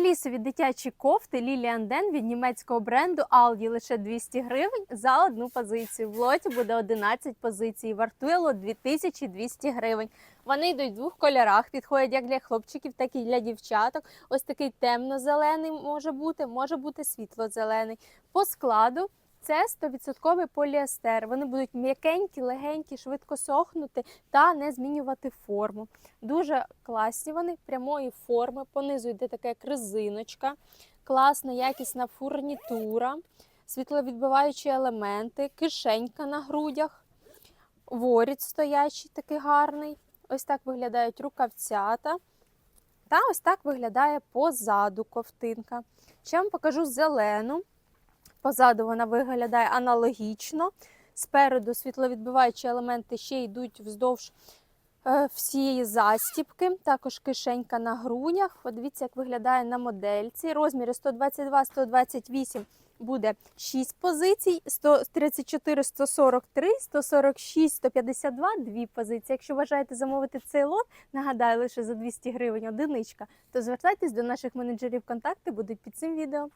Флісові дитячі кофти Lilian Den від німецького бренду Aldi лише 200 гривень за одну позицію. В лоті буде 11 позицій. Вартує лот 2200 гривень. Вони йдуть в двох кольорах, підходять як для хлопчиків, так і для дівчаток. Ось такий темно-зелений може бути, може бути світло-зелений. По складу це 100% поліестер. Вони будуть м'якенькі, легенькі, швидко сохнути та не змінювати форму. Дуже класні вони прямої форми. Понизу йде така як резиночка, класна, якісна фурнітура, світловідбиваючі елементи, кишенька на грудях, воріт стоячий, такий гарний. Ось так виглядають рукавцята. Та ось так виглядає позаду ковтинка. Ще вам покажу зелену. Позаду вона виглядає аналогічно. Спереду світловідбиваючі елементи ще йдуть вздовж е, всієї застіпки. Також кишенька на грудях. Подивіться, як виглядає на модельці. Розміри 122-128 буде 6 позицій, 134, 143, 146, 152 – 2 позиції. Якщо бажаєте замовити цей лот, нагадаю, лише за 200 гривень одиничка, то звертайтесь до наших менеджерів. Контакти будуть під цим відео.